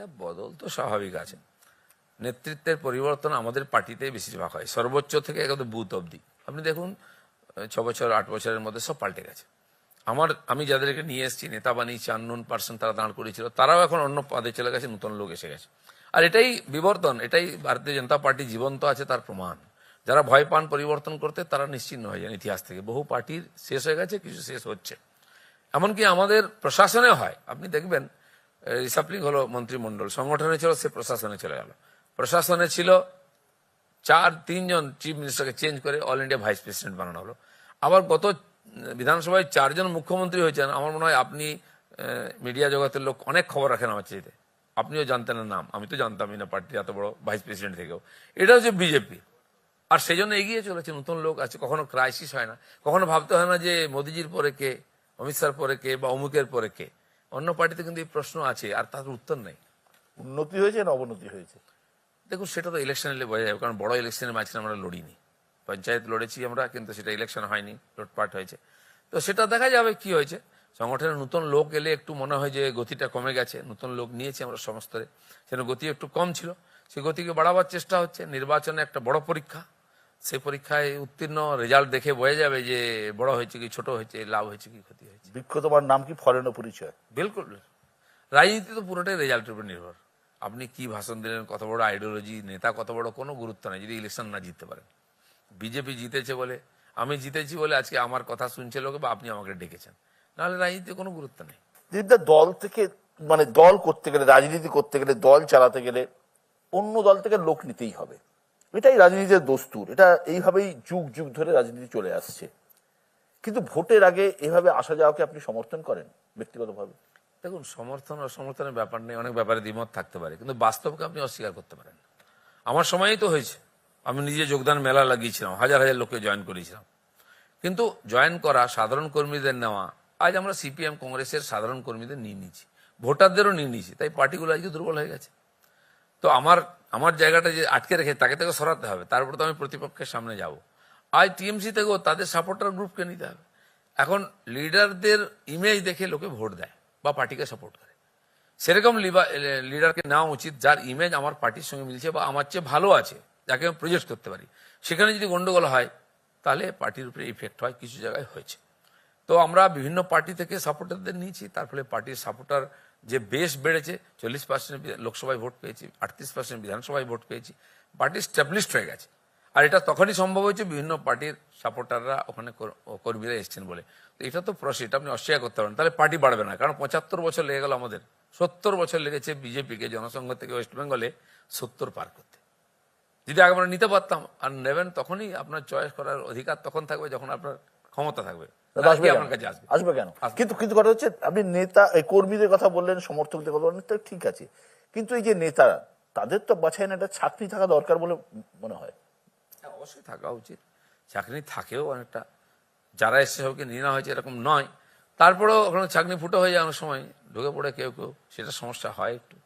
না, বদল তো স্বাভাবিক আছে। নেতৃত্বের পরিবর্তন আমাদের পার্টিতে বেশিরভাগ হয়। সর্বোচ্চ থেকে একদম বুথ অবধি। আপনি দেখুন ছ বছর, আট বছরের মধ্যে সব পাল্টে গেছে। আমার, আমি যাদেরকে নিয়ে এসেছি, নেতা বানিয়েছি আননোন পার্সন তারা দাঁড় করেছিল তারাও এখন অন্য পদে চলে গেছে, নতুন লোক এসে গেছে। আর এটাই বিবর্তন, এটাই ভারতীয় জনতা পার্টি জীবন্ত আছে, তার প্রমাণ। যারা ভয় পান পরিবর্তন করতে, তারা নিশ্চিন্ন হয়ে যান ইতিহাস থেকে। বহু পার্টির শেষ হয়ে গেছে, কিছু শেষ হচ্ছে। এমনকি আমাদের প্রশাসনে হয়। আপনি দেখবেন রিসাপ্লিং হলো মন্ত্রিমণ্ডল। সংগঠনে ছিল, সে প্রশাসনে চলে গেল। প্রশাসনে ছিল চার, তিনজন চিফ মিনিস্টারকে চেঞ্জ করে অল ইন্ডিয়া ভাইস প্রেসিডেন্ট বানানো হলো। আবার গত বিধানসভায় চারজন মুখ্যমন্ত্রী হয়েছেন। আমার মনে হয় আপনি মিডিয়া জগতের লোক অনেক খবর রাখেন আমার চাইতে। আপনিও জানতেন না নাম। আমি তো জানতামই না পার্টির এত বড় ভাইস প্রেসিডেন্ট থেকেও। এটা হচ্ছে বিজেপি আর সেই জন্য এগিয়ে চলেছে, নতুন লোক আছে। কখনো ক্রাইসিস হয় না। কখনো ভাবতে হয় না যে মোদিজির পরে কে, অমিত শাহর পরে কে বা অমুকের পরে কে। অন্য পার্টিতে কিন্তু এই প্রশ্ন আছে আর তার উত্তর নেই। উন্নতি হয়েছে না অবনতি হয়েছে? দেখুন সেটা তো ইলেকশন এলে বোঝা যাবে কারণ বড় ইলেকশনের মাঝখানে আমরা লড়িনি। পঞ্চায়েত লড়েছি আমরা কিন্তু সেটা ইলেকশন হয়নি লুটপাট হয়েছে। তো সেটা দেখা যাবে কি হয়েছে? সংগঠনের নতুন লোক এলে একটু মনে হয় যে গতিটা কমে গেছে নতুন লোক নিয়েছি আমরা সমস্ত সেটা গতি একটু কম ছিল সেই গতিকে বাড়াবার চেষ্টা হচ্ছে। নির্বাচনে একটা বড় পরীক্ষা সেই পরীক্ষায় উত্তীর্ণ রেজাল্ট দেখে বোঝা যাবে যে বড় হয়েছে কি ছোট হয়েছে লাভ হয়েছে কি ক্ষতি হয়েছে। বৃক্ষ তোমার নাম কি? ফরেন পরিচয়? বিলকুল। রাজনীতি তো পুরোটাই রেজাল্টের উপর নির্ভর। আপনি কি ভাষণ দিলেন কত বড় আইডিওলজি নেতা কত বড় কোনো গুরুত্ব নেই যদি ইলেকশন না জিততে পারেন। বিজেপি জিতেছে বলে আমি জিতেছি বলে আজকে আমার কথা শুনছে লোকে বা আপনি আমাকে ডেকেছেন। নাহলে রাজনীতিতে কোনো গুরুত্ব নেই। দিদিদা দল থেকে মানে দল করতে গেলে রাজনীতি করতে গেলে দল চালাতে গেলে অন্য দল থেকে লোক নিতেই হবে। এটাই রাজনীতির দস্তুর। এটা এইভাবেই যুগ যুগ ধরে রাজনীতি চলে আসছে। কিন্তু ভোটের আগে এভাবে আসা যাওয়াকে আপনি সমর্থন করেন ব্যক্তিগতভাবে? দেখুন, সমর্থন, অসমর্থনের ব্যাপার নেই অনেক ব্যাপারে দ্বিমত থাকতে পারে, কিন্তু বাস্তবকে আপনি অস্বীকার করতে পারেন। আমার সময়ই তো হয়েছে। আমি নিজে যোগদান মেলা লাগিয়েছিলাম, হাজার হাজার লোককে জয়েন করিয়েছিলাম কিন্তু জয়েন করা, সাধারণ কর্মীদের নেওয়া, আজ আমরা সিপিএম, কংগ্রেসের সাধারণ কর্মীদের নিয়ে নিয়েছি ভোটারদেরও নিয়ে নিয়েছি তাই পার্টিগুলো আজকে দুর্বল হয়ে গেছে। তো আমার আমার জায়গাটা যে আটকে রেখে তাকে তাকে সরাতে হবে তারপর তো আমি প্রতিপক্ষের সামনে যাব। আজ টিএমসি থেকেও তাদের সাপোর্টার গ্রুপকে নিতে হবে। এখন লিডারদের ইমেজ দেখে লোকে ভোট দেয় বা পার্টিকে সাপোর্ট করে। সেরকম লিডারকে নেওয়া উচিত, যার ইমেজ আমার পার্টির সঙ্গে মিলছে বা আমার চেয়ে ভালো আছে, যাকে আমি প্রজেক্ট করতে পারি। সেখানে যদি গন্ডগোল হয়, তাহলে পার্টির উপরে ইফেক্ট হয় কিছু জায়গায় হয়েছে। তো আমরা বিভিন্ন পার্টি থেকে সাপোর্টারদের নিয়েছি, তার ফলে পার্টির সাপোর্টার যে বেশ বেড়েছে, চল্লিশ পার্সেন্ট লোকসভায় ভোট পেয়েছি, আটত্রিশ পার্সেন্ট বিধানসভায় ভোট পেয়েছি, পার্টি স্ট্যাবলিশড হয়ে গেছে। আর এটা তখনই সম্ভব হয়েছে বিভিন্ন পার্টির সাপোর্টাররা ওখানে কর- কর্মীরা এসছেন বলে। তো এটা তো প্রসেস এটা আপনি অস্বীকার করতে পারেন। তাহলে পার্টি বাড়বে না, কারণ পঁচাত্তর বছর লেগে গেল আমাদের। সত্তর বছর লেগেছে বিজেপিকে, জনসংঘ থেকে ওয়েস্ট বেঙ্গলে সত্তর পার করতে। যদি আগে আমরা নিতে পারতাম, আর নেবেন তখনই আপনার চয়েস করার অধিকার তখন থাকবে, যখন আপনার ক্ষমতা থাকবে। আসবে আসবে কেন? কিন্তু কিন্তু কথা হচ্ছে আপনি নেতা এই কর্মীদের কথা বললেন সমর্থকদের কথা বললেন ঠিক আছে। কিন্তু এই যে নেতারা তাদের তো বাছাই না একটা চাকরি থাকা দরকার বলে মনে হয়। হ্যাঁ, অবশ্যই থাকা উচিত। চাকরি থাকেও অনেকটা। যারা এসছে সবকে নিয়ে নেওয়া হয়েছে এরকম নয়। তারপরেও ওখানে চাকরি ফুটো হয়ে যায় অনেক সময় ঢুকে পড়ে কেউ কেউ সেটা সমস্যা হয় একটু।